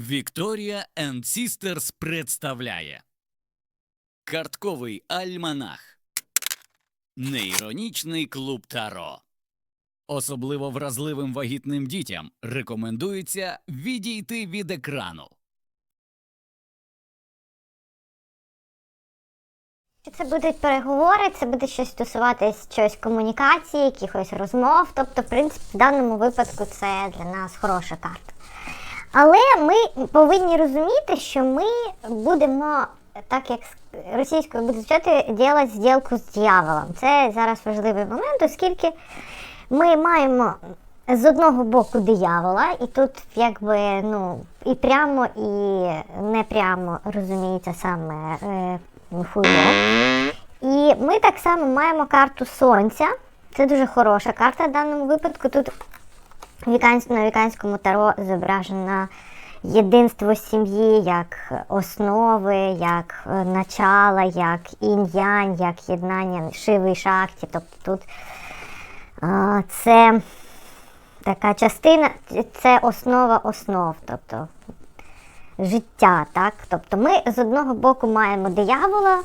Вікторія and Sisters представляє Картковий альманах Неіронічний клуб Таро Особливо вразливим вагітним дітям рекомендується відійти від екрану. Це будуть переговори, це буде щось стосуватись щось комунікації, якихось розмов. Тобто, в принципі, в даному випадку це для нас хороша карта. Але ми повинні розуміти, що ми будемо, так як російською буде звучати, робити зділку з дьяволом. Це зараз важливий момент, оскільки ми маємо з одного боку диявола, і тут якби ну і прямо, і не прямо розуміється саме е, хуйло. І ми так само маємо карту сонця. Це дуже хороша карта в даному випадку. Тут на віканському таро зображено єдинство сім'ї як основи, як е, начала, як інь-янь, як єднання шиви і шахті. Тобто тут а, це така частина, це основа основ, тобто життя, так? Тобто ми з одного боку маємо диявола,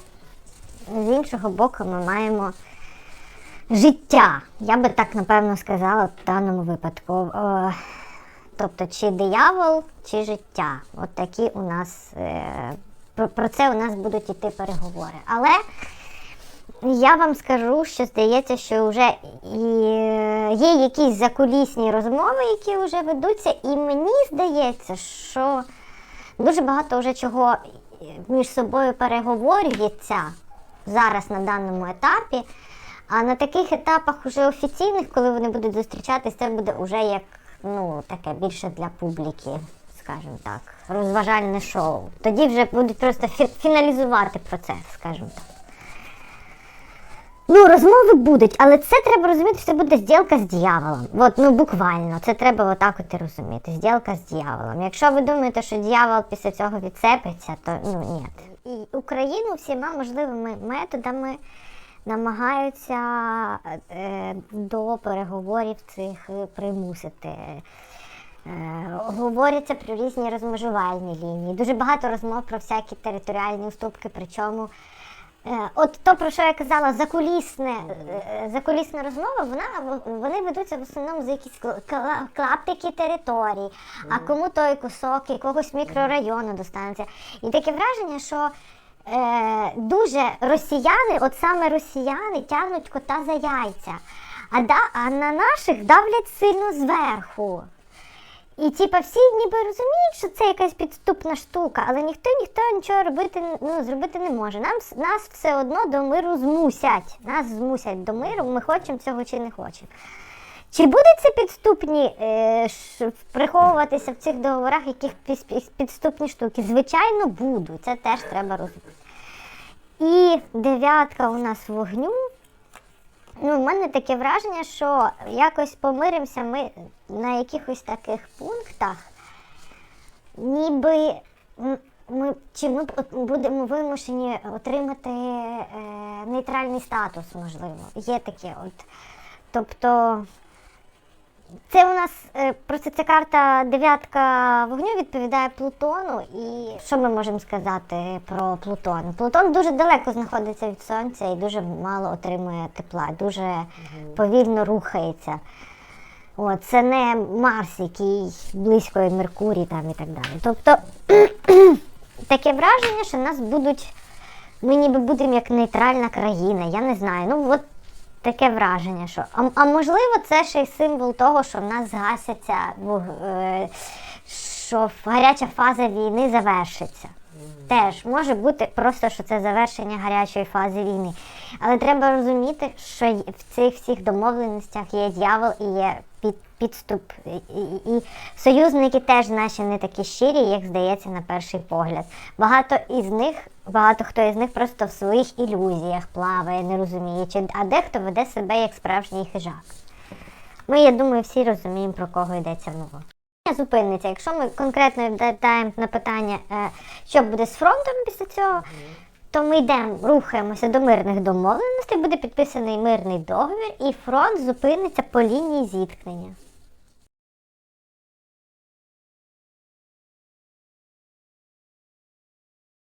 з іншого боку ми маємо життя. Я би так напевно сказала в даному випадку. Е, Тобто, чи диявол, чи життя. От такі у нас е, про, це у нас будуть іти переговори. Але я вам скажу, що здається, що вже і є якісь закулісні розмови, які вже ведуться, і мені здається, що дуже багато вже чого між собою переговорюється зараз на даному етапі. А на таких етапах уже офіційних, коли вони будуть зустрічатись, це буде вже як ну, таке більше для публіки, скажімо так, розважальне шоу. Тоді вже будуть просто фі- фіналізувати процес, скажімо так. Ну, розмови будуть, але це треба розуміти, що це буде зділка з дьяволом. От, ну буквально, це треба отак от і розуміти. Зділка з дьяволом. Якщо ви думаєте, що дьявол після цього відцепиться, то ну ні. І Україну всіма можливими методами намагаються е, до переговорів цих е, примусити. Е, говоряться про різні розмежувальні лінії. Дуже багато розмов про всякі територіальні уступки, причому. От то, про що я казала, закулісне, закулісна розмова, вона, вони ведуться в основному за якісь кла- кла- клаптики території, а кому той кусок якогось мікрорайону достанеться. І таке враження, що е, дуже росіяни, от саме росіяни, тягнуть кота за яйця, а, да, а на наших давлять сильно зверху. І типа всі ніби розуміють, що це якась підступна штука, але ніхто ніхто нічого робити ну, зробити не може. Нам нас все одно до миру змусять. Нас змусять до миру, ми хочемо цього чи не хочемо. Чи будуть ці підступні е, ш, приховуватися в цих договорах яких підступні штуки? Звичайно, будуть. Це теж треба розуміти. І дев'ятка у нас вогню. Ну, в мене таке враження, що якось помиримося ми на якихось таких пунктах, ніби ми, чи ми будемо вимушені отримати е, нейтральний статус, можливо. Є таке. От. Тобто це у нас е, просто ця карта дев'ятка вогню відповідає Плутону. І що ми можемо сказати про Плутон? Плутон дуже далеко знаходиться від сонця і дуже мало отримує тепла, дуже повільно рухається. О, це не Марс, який близько від Меркурій там і так далі. Тобто таке враження, що нас будуть. Ми ніби будемо як нейтральна країна, я не знаю. Ну от таке враження, що. А, а можливо, це ще й символ того, що в нас згасяться, е, що гаряча фаза війни завершиться. Теж може бути просто, що це завершення гарячої фази війни. Але треба розуміти, що в цих всіх домовленостях є дьявол і є під, підступ. І, і, і союзники теж наші не такі щирі, як здається на перший погляд. Багато із них, багато хто із них просто в своїх ілюзіях плаває, не розуміючи, а дехто веде себе як справжній хижак. Ми, я думаю, всі розуміємо, про кого йдеться мова. Зупиниться. Якщо ми конкретно відповідаємо на питання, е, що буде з фронтом після цього, то ми йдемо, рухаємося до мирних домовленостей, буде підписаний мирний договір, і фронт зупиниться по лінії зіткнення.